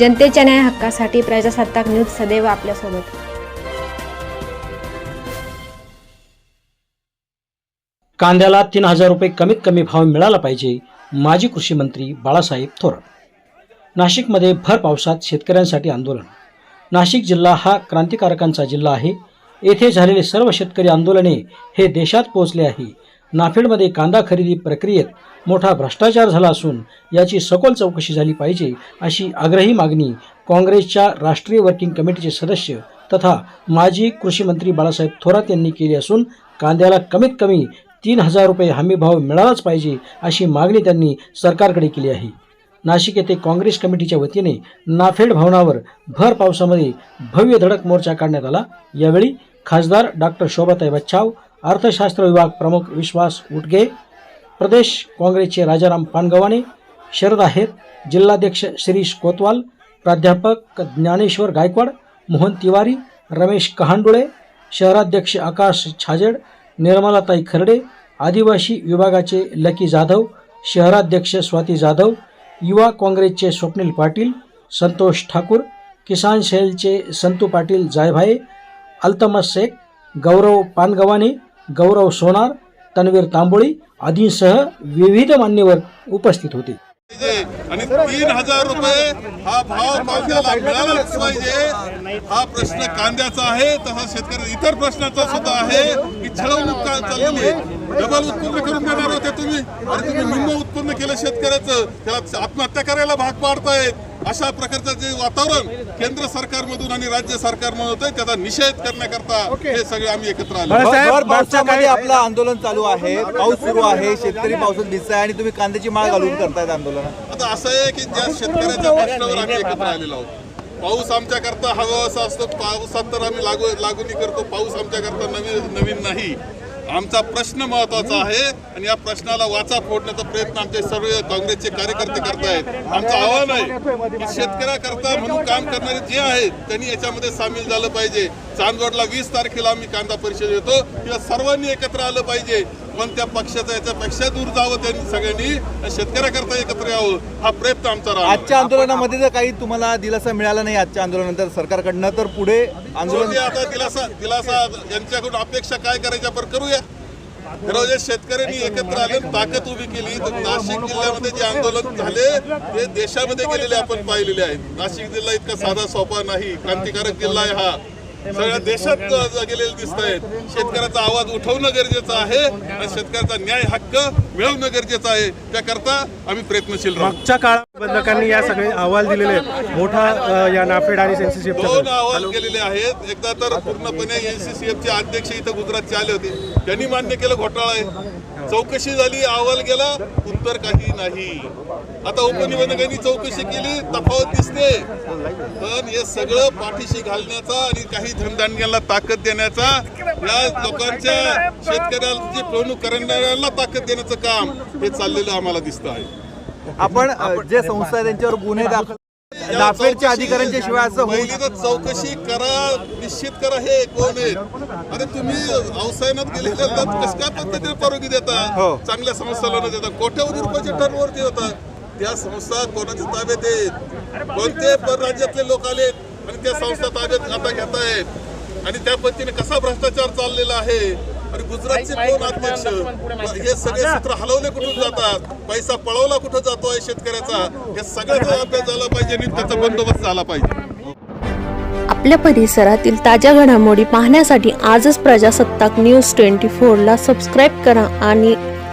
जनतेच्या न्याय हक्कासाठी प्रजासत्ताक न्यूज सदैव आपल्यासोबत. कांद्याला तीन हजार रुपये कमीत कमी भाव मिळाला पाहिजे माजी कृषी मंत्री बाळासाहेब थोरात. नाशिकमध्ये भर पावसात शेतकऱ्यांसाठी आंदोलन. नाशिक जिल्हा हा क्रांतिकारकांचा जिल्हा आहे. येथे झालेले सर्व शेतकरी आंदोलने हे देशात पोहोचले आहे. नाफेडमध्ये कांदा खरेदी प्रक्रियेत मोठा भ्रष्टाचार झाला असून याची सखोल चौकशी झाली पाहिजे अशी आग्रही मागणी काँग्रेसच्या राष्ट्रीय वर्किंग कमिटीचे सदस्य तथा माजी कृषी मंत्री बाळासाहेब थोरात यांनी केली असून कांद्याला कमीत कमी तीन हजार रुपये हमीभाव मिळालाच पाहिजे अशी मागणी त्यांनी सरकारकडे केली आहे. नाशिक येथे काँग्रेस कमिटीच्या वतीने नाफेड भवनावर भर पावसामध्ये भव्य धडक मोर्चा काढण्यात आला. यावेळी खासदार डॉक्टर शोभाताई बच्छाव अर्थशास्त्र विभाग प्रमुख विश्वास उटगे प्रदेश काँग्रेसचे राजाराम पानगवाने शरद आहेत जिल्हाध्यक्ष शिरीष कोतवाल प्राध्यापक ज्ञानेश्वर गायकवाड मोहन तिवारी रमेश कहांडुळे शहराध्यक्ष आकाश छाजेड निर्मलाताई खर्डे आदिवासी विभागाचे लकी जाधव शहराध्यक्ष स्वाती जाधव युवा काँग्रेसचे स्वप्नील पाटील संतोष ठाकूर किसान सेलचे संतू पाटील जायभाये अल्तमस शेख गौरव पानगवाने गौरव सोनार तन्वीर तांबोळी आदींसह विविध मान्यवर उपस्थित होते. आणि तीन हजार रुपये हा भाव कांद्याला मिळालाच पाहिजे. हा प्रश्न कांद्याचा आहे तसा शेतकरी इतर प्रश्नाचा सुद्धा आहे. की छळवणूक का चाललेली आहे. डबल उत्पन्न करून देणार होते तुम्ही. आणि तुम्ही निम्म उत्पन्न केलं शेतकऱ्याचं. त्याला आत्महत्या करायला भाग पाडतायत. अशा प्रकारचं जे वातावरण केंद्र सरकारमधून आणि राज्य सरकारमधून होतंय त्याचा निषेध करण्याकरता हे सगळे आम्ही एकत्र आलो. पावसामध्ये आपलं आंदोलन चालू आहे. पाऊस सुरू आहे. शेतकरी पावसात दिसताय आणि तुम्ही कांद्याची माळ घालून करतायत आंदोलन. आता असं आहे की ज्या शेतकऱ्याच्या प्रश्नावर आम्ही एकत्र आलेलो आहोत. पाऊस आमच्या करता हवा असा असतो पावसात तर आम्ही लागू लागूनी करतो पाऊस आमच्या करता नवीन नवीन नाही. आमचा प्रश्न महत्त्वाचा आहे आणि या प्रश्नाला वाचा फोडण्याचा प्रयत्न आमचे सर्व काँग्रेसचे कार्यकर्ते करतायत. आमचं आव्हान आहे की शेतकऱ्याकरता म्हणून काम करणारे जे आहेत त्यांनी याच्यामध्ये सामील झालं पाहिजे. चांदवडला वीस तारखेला आम्ही कांदा परिषद येतो किंवा सर्वांनी एकत्र आलं पाहिजे. पण त्या पक्षाचा याच्यापेक्षा दूर जावं त्यांनी सगळ्यांनी. शेतकऱ्याकरता एकत्र यावं हा प्रयत्न आमचा राहणार. आजच्या आंदोलनामध्ये जर काही तुम्हाला दिलासा मिळाला नाही आजच्या आंदोलनानंतर सरकारकडनं तर पुढे आंदोलन शेवटी आता दिलासा दिलासा यांच्याकडून अपेक्षा काय करायच्या पर करूया. खरं जे शेतकऱ्यांनी एकत्र आले ताकद उभी केली. तर नाशिक जिल्ह्यामध्ये जे आंदोलन झाले ते देशामध्ये गेलेले आपण पाहिलेले आहेत. नाशिक जिल्हा इतका साधा सोपा नाही. क्रांतिकारक जिल्हा आहे हा. सगळ्या देशात गेलेले दिसत आहेत. शेतकऱ्याचा आवाज उठवणं गरजेचं आहे आणि शेतकऱ्याचा न्याय हक्क मिळवणं गरजेचं आहे. त्याकरता आम्ही प्रयत्नशील मागच्या काळात बंधकांनी या सगळे अहवाल दिलेले आहेत. मोठा या नाफेड आणि दोन सेन्सिटिव्ह अहवाल केलेले आहेत. एकदा तर पूर्णपणे एनसीसीएफ चे अध्यक्ष इथं गुजरातचे आले होते. त्यांनी मान्य केलं घोटाळा आहे. चौकशी झाली अहवाल गेला. उत्तर काही नाही. आता उपनिबंधकांनी चौकशी केली तफावत दिसते. पण हे सगळं पाठीशी घालण्याचा आणि काही धनधान्याला ताकद देण्याचा या लोकांच्या शेतकऱ्यांची पिळवणूक करणाऱ्यांना ताकद देण्याचं काम हे चाललेलं आम्हाला दिसतं आहे. आपण जे संस्था त्यांच्यावर गुन्हे दाखल नाफेडच्या अधिकाऱ्यांच्या शिवाय असं तर चौकशी करा निश्चित करा हे कोण आहेत? अरे तुम्ही अवसायनात गेलेल्या कस काय पद्धतीने परवानगी देता? हो. चांगल्या संस्थाला न देता. कोट्यावधी रुपयाचे टर्नवरती होतात त्या संस्था कोणाच्या ताब्यात आहेत कोणते पर राज्यातले लोक आलेत आणि त्या संस्था ताब्यात आता घेत आहेत? आणि त्या पद्धतीने कसा भ्रष्टाचार चाललेला आहे? आणि गुजरातचे कोण अध्यक्ष? हे सगळे सूत्र हलवले कुठून जातात? पैसा पळवला कुठं जातोय शेतकऱ्याचा? हे सगळ्याचा अभ्यास झाला पाहिजे आणि त्याचा बंदोबस्त झाला पाहिजे. आपल्या परिसरातील ताज्या घडामोडी पाहण्यासाठी आजच प्रजासत्ताक न्यूज ट्वेंटी फोरला सबस्क्राईब करा आणि